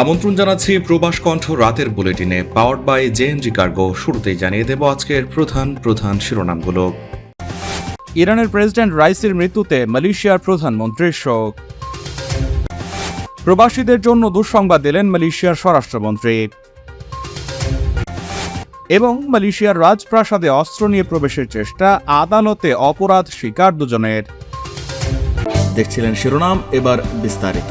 আমন্ত্রণ জানাচ্ছি প্রবাস কণ্ঠ রাতের বুলেটিনে পাওয়ার্ড বাই জেএনজি কার্গো শুরুতেই জানিয়ে দেব আজকের প্রধান প্রধান শিরোনামগুলো। ইরানের প্রেসিডেন্ট রাইসির মৃত্যুতে মালয়েশিয়ার প্রধানমন্ত্রীর শোক। প্রবাসীদের জন্য দুঃসংবাদ দিলেন মালয়েশিয়ার স্বরাষ্ট্রমন্ত্রী। এবং মালয়েশিয়ার রাজপ্রাসাদে অস্ত্র নিয়ে প্রবেশের চেষ্টা, আদালতে অপরাধ স্বীকার দুজনের। দেখছিলেন শিরোনাম, এবার বিস্তারিত।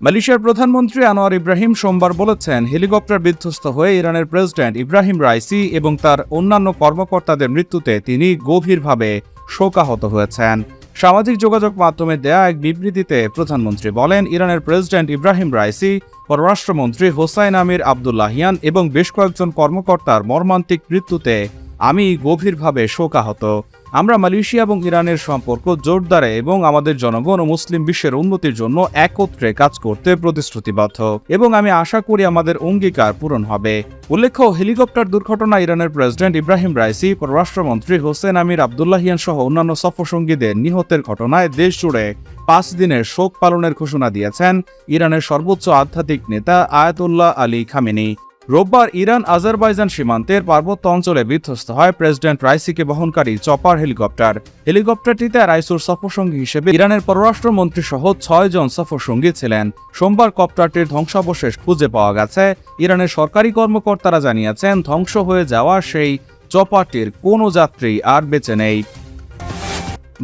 মালয়েশিয়ার প্রধানমন্ত্রী আনোয়ার ইব্রাহিম সোমবার বলেছেন, হেলিকপ্টার বিধ্বস্ত হয়ে ইরানের প্রেসিডেন্ট ইব্রাহিম রাইসি এবং তার অন্যান্য কর্মকর্তাদের মৃত্যুতে তিনি গভীরভাবে শোকাহত হয়েছেন। সামাজিক যোগাযোগ মাধ্যমে দেয়া এক বিবৃতিতে প্রধানমন্ত্রী বলেন, ইরানের প্রেসিডেন্ট ইব্রাহিম রাইসি, পররাষ্ট্রমন্ত্রী হোসাইন আমির আবদুল্লাহিয়ান এবং বেশ কয়েকজন কর্মকর্তার মর্মান্তিক মৃত্যুতে আমি গভীরভাবে শোকাহত। আমরা মালয়েশিয়া এবং ইরানের সম্পর্ক জোরদারে এবং আমাদের জনগণ ও মুসলিম বিশ্বের উন্নতির জন্য একত্রে কাজ করতে প্রতিশ্রুতিবদ্ধ। এবং আমি আশা করি আমাদের অঙ্গীকার পূরণ হবে। উল্লেখ্য, হেলিকপ্টার দুর্ঘটনা ইরানের প্রেসিডেন্ট ইব্রাহিম রাইসি, পররাষ্ট্রমন্ত্রী হোসেন আমির আবদুল্লাহিয়ান সহ অন্যান্য সফরসঙ্গীদের নিহতের ঘটনায় দেশ জুড়ে পাঁচ দিনের শোক পালনের ঘোষণা দিয়েছেন ইরানের সর্বোচ্চ আধ্যাত্মিক নেতা আয়াতুল্লাহ আলী খামেনি। রোববার ইরান আজারবাইজান সীমান্তের পার্বত্য অঞ্চলে বিধ্বস্ত হয় প্রেসিডেন্ট রাইসিকে বহনকারী চপার হেলিকপ্টার। হেলিকপ্টারটিতে রাইসুর সফরসঙ্গী হিসেবে ইরানের পররাষ্ট্রমন্ত্রী সহ ছয় জন সফরসঙ্গী ছিলেন। সোমবার কপ্টারটির ধ্বংসাবশেষ খুঁজে পাওয়া গেছে। ইরানের সরকারি কর্মকর্তারা জানিয়েছেন, ধ্বংস হয়ে যাওয়া সেই চপারটির কোনো যাত্রী আর বেঁচে নেই।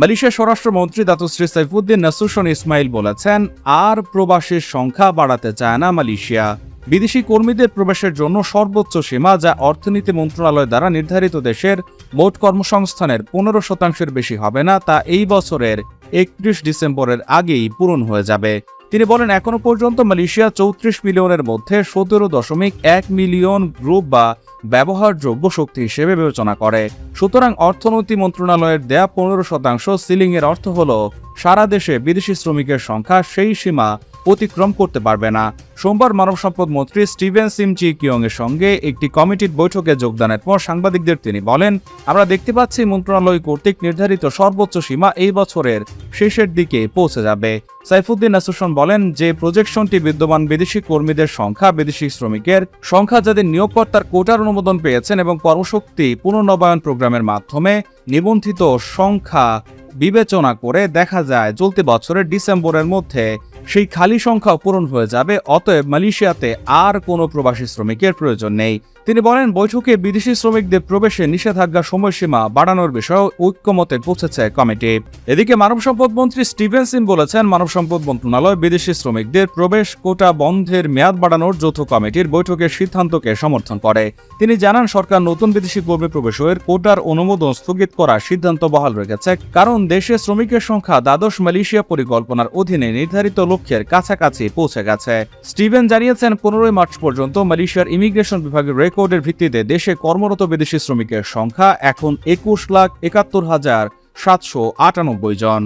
মালয়েশিয়ার স্বরাষ্ট্রমন্ত্রী দাতুশ্রী সাইফুদ্দিন নাসুসন ইসমাইল বলেছেন, আর প্রবাসীর সংখ্যা বাড়াতে চায় না মালয়েশিয়া। বিদেশি কর্মীদের প্রবেশের জন্য সর্বোচ্চ সীমা যা অর্থনীতি মন্ত্রণালয় দ্বারা নির্ধারিত দেশের মোট কর্মসংস্থানের পনেরো শতাংশের বেশি হবে না, তা এই বছরের একত্রিশ ডিসেম্বরের আগেই পূরণ হয়ে যাবে। তিনি বলেন, এখনও পর্যন্ত মালয়েশিয়া চৌত্রিশ মিলিয়নের মধ্যে সতেরো দশমিক এক মিলিয়ন গ্রুপ বা ব্যবহারযোগ্য শক্তি হিসেবে বিবেচনা করে। সুতরাং অর্থনীতি মন্ত্রণালয়ের দেয়া পনেরো শতাংশ সিলিংয়ের অর্থ হল, সারা দেশে বিদেশি শ্রমিকের সংখ্যা সেই সীমা অতিক্রম করতে পারবে না। সোমবার মানব সম্পদ মন্ত্রী স্টিভেন সিম চি কিয়ং এর সঙ্গে একটি কমিটির বৈঠকে যোগদানের পর সাংবাদিকদের তিনি বলেন, আমরা দেখতে পাচ্ছি মন্ত্রণালয় কর্তৃক নির্ধারিত সর্বোচ্চ সীমা এই বছরের শেষের দিকে পৌঁছে যাবে। সাইফুদ্দিন আসুসন বলেন, যে প্রজেকশনটি বিদ্যমান বিদেশি কর্মীদের সংখ্যা, বিদেশি শ্রমিকের সংখ্যা যাদের নিয়োগকর্তার কোটার অনুমোদন পেয়েছেন এবং কর্মশক্তি পুনর্নবায়ন প্রোগ্রামের মাধ্যমে নিবন্ধিত সংখ্যা বিবেচনা করে দেখা যায়, চলতি বছরের ডিসেম্বরের মধ্যে সেই খালি সংখ্যা পূরণ হয়ে যাবে, অতএব মালয়েশিয়াতে আর কোনো প্রবাসী শ্রমিকের প্রয়োজন নেই। তিনি বলেন, বৈঠকে বিদেশি শ্রমিকদের প্রবেশে নিষেধাজ্ঞা সময়সীমা বাড়ানোর বিষয়ে ঐক্যমতে পৌঁছেছে কমিটি। এদিকে মানব সম্পদ মন্ত্রী স্টিভেন সিম বলেছেন, মানব সম্পদ মন্ত্রণালয় বিদেশি শ্রমিকদের প্রবেশ কোটা বন্ধের মেয়াদ বাড়ানোর যৌথ কমিটির বৈঠকের সিদ্ধান্তকে সমর্থন করে। তিনি জানান, সরকার নতুন বিদেশি কর্মী প্রবেশের কোটার অনুমোদন স্থগিত করার সিদ্ধান্ত বহাল রেখেছে, কারণ দেশে শ্রমিকের সংখ্যা দ্বাদশ মালয়েশিয়া পরিকল্পনার অধীনে নির্ধারিত লক্ষ্যের কাছাকাছি পৌঁছে গেছে। স্টিভেন জানিয়েছেন, পনেরোই মার্চ পর্যন্ত মালয়েশিয়ার ইমিগ্রেশন বিভাগের রেকর্ডের ভিত্তিতে দেশে কর্মরত বিদেশি শ্রমিকের সংখ্যা এখন একুশ লাখ একাত্তর হাজার সাতশো আটানব্বই জন।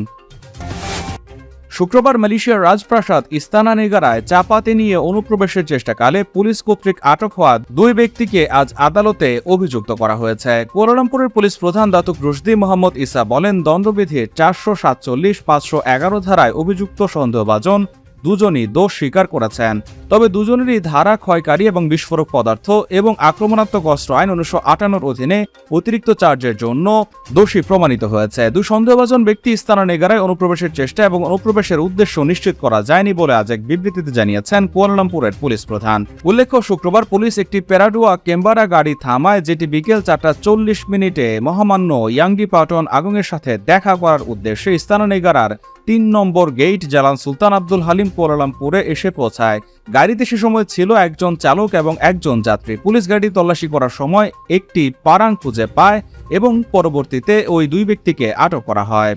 শুক্রবার মালয়েশিয়ার রাজপ্রাসাদ ইস্তানা নিগারায় চাপাতি নিয়ে অনুপ্রবেশের চেষ্টাকালে পুলিশ কর্তৃক আটক হওয়া দুই ব্যক্তিকে আজ আদালতে অভিযুক্ত করা হয়েছে। কুয়ালালামপুরের পুলিশ প্রধান দাতুক রুশদি মোহাম্মদ ইসা বলেন দণ্ডবিধির চারশো সাতচল্লিশ, পাঁচশো এগারো ধারায় অভিযুক্ত সন্দেহভাজন দুজনই দোষ স্বীকার করেছেন। তবে দুজনেরই ধারা ক্ষয়কারী এবং বিস্ফোরক পদার্থ এবং আক্রমণাত্মক অস্ত্র আইন উনিশশো আটান্নর অধীনে অতিরিক্ত চার্জের জন্য দোষী প্রমাণিত হয়েছে। দুই সন্দেহভাজন ব্যক্তি স্থানা নেগারায় অনুপ্রবেশের চেষ্টা এবং অনুপ্রবেশের উদ্দেশ্য নিশ্চিত করা যায়নি বলে আজ এক বিবৃতিতে জানিয়েছেন কুয়ালালামপুরের পুলিশ প্রধান। উল্লেখ্য, শুক্রবার পুলিশ একটি প্যারাডুয়া কেম্বারা গাড়ি থামায়, যেটি বিকেল চারটা চল্লিশ মিনিটে মহামান্য ইয়াংডি পাটন আগুনের সাথে দেখা করার উদ্দেশ্যে স্থানা নেগারার তিন নম্বর gate Jalan Sultan Abdul Halim কোয়ালালামপুরে এসে পৌঁছায়। গাড়িতে সে সময় ছিল একজন চালক এবং একজন যাত্রী। পুলিশ গাড়ি তল্লাশি করার সময় একটি পারাং খুঁজে পায় এবং পরবর্তীতে ওই দুই ব্যক্তিকে আটক করা হয়।